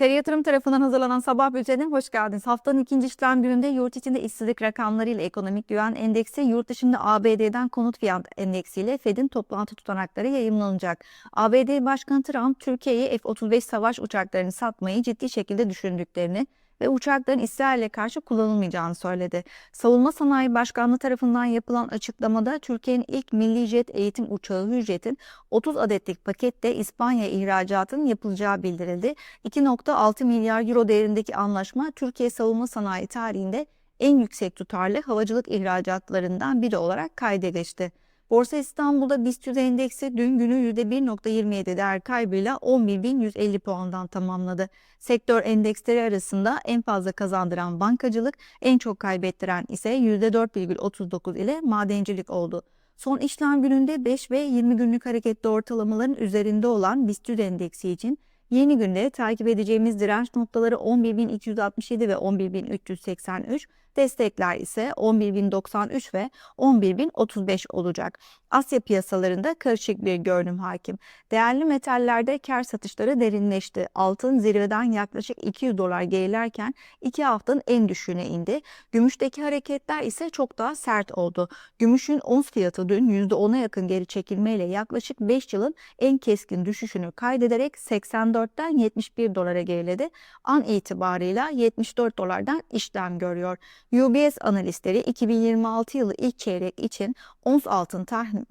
TR Yatırım tarafından hazırlanan sabah bültenine hoş geldiniz. Haftanın ikinci işlem gününde yurt içinde işsizlik rakamlarıyla ekonomik güven endeksi, yurt dışında ABD'den konut fiyat endeksiyle Fed'in toplantı tutanakları yayımlanacak. ABD Başkanı Trump, Türkiye'ye F-35 savaş uçaklarını satmayı ciddi şekilde düşündüklerini ve uçakların İsrail'e karşı kullanılmayacağını söyledi. Savunma Sanayi Başkanlığı tarafından yapılan açıklamada Türkiye'nin ilk milli jet eğitim uçağı Hürjet'in 30 adetlik pakette İspanya ihracatının yapılacağı bildirildi. 2.6 milyar euro değerindeki anlaşma Türkiye savunma sanayi tarihinde en yüksek tutarlı havacılık ihracatlarından biri olarak kayda geçti. Borsa İstanbul'da BIST endeksi dün günü %1.27 değer kaybıyla 11.150 puandan tamamladı. Sektör endeksleri arasında en fazla kazandıran bankacılık, en çok kaybettiren ise %4,39 ile madencilik oldu. Son işlem gününde 5 ve 20 günlük hareketli ortalamaların üzerinde olan BIST endeksi için yeni günde takip edeceğimiz direnç noktaları 11.267 ve 11.383, destekler ise 11.093 ve 11.035 olacak. Asya piyasalarında karışık bir görünüm hakim. Değerli metallerde kar satışları derinleşti. Altın zirveden yaklaşık 200 dolar gerilerken 2 haftanın en düşüğüne indi. Gümüşteki hareketler ise çok daha sert oldu. Gümüşün ons fiyatı dün %10'a yakın geri çekilmeyle yaklaşık 5 yılın en keskin düşüşünü kaydederek 84'ten 71 dolara geriledi. An itibarıyla 74 dolardan işlem görüyor. UBS analistleri 2026 yılı ilk çeyrek için ons altın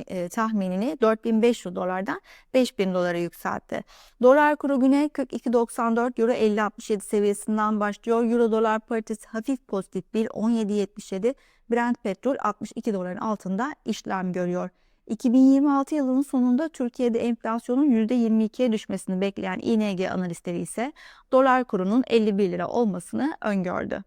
e, tahminini 4500 dolardan 5000 dolara yükseltti. Dolar kuru güne 42.94 euro 50.67 seviyesinden başlıyor. Euro dolar paritesi hafif pozitif 1.1777 Brent petrol 62 doların altında işlem görüyor. 2026 yılının sonunda Türkiye'de enflasyonun %22'ye düşmesini bekleyen ING analistleri ise dolar kurunun 51 lira olmasını öngördü.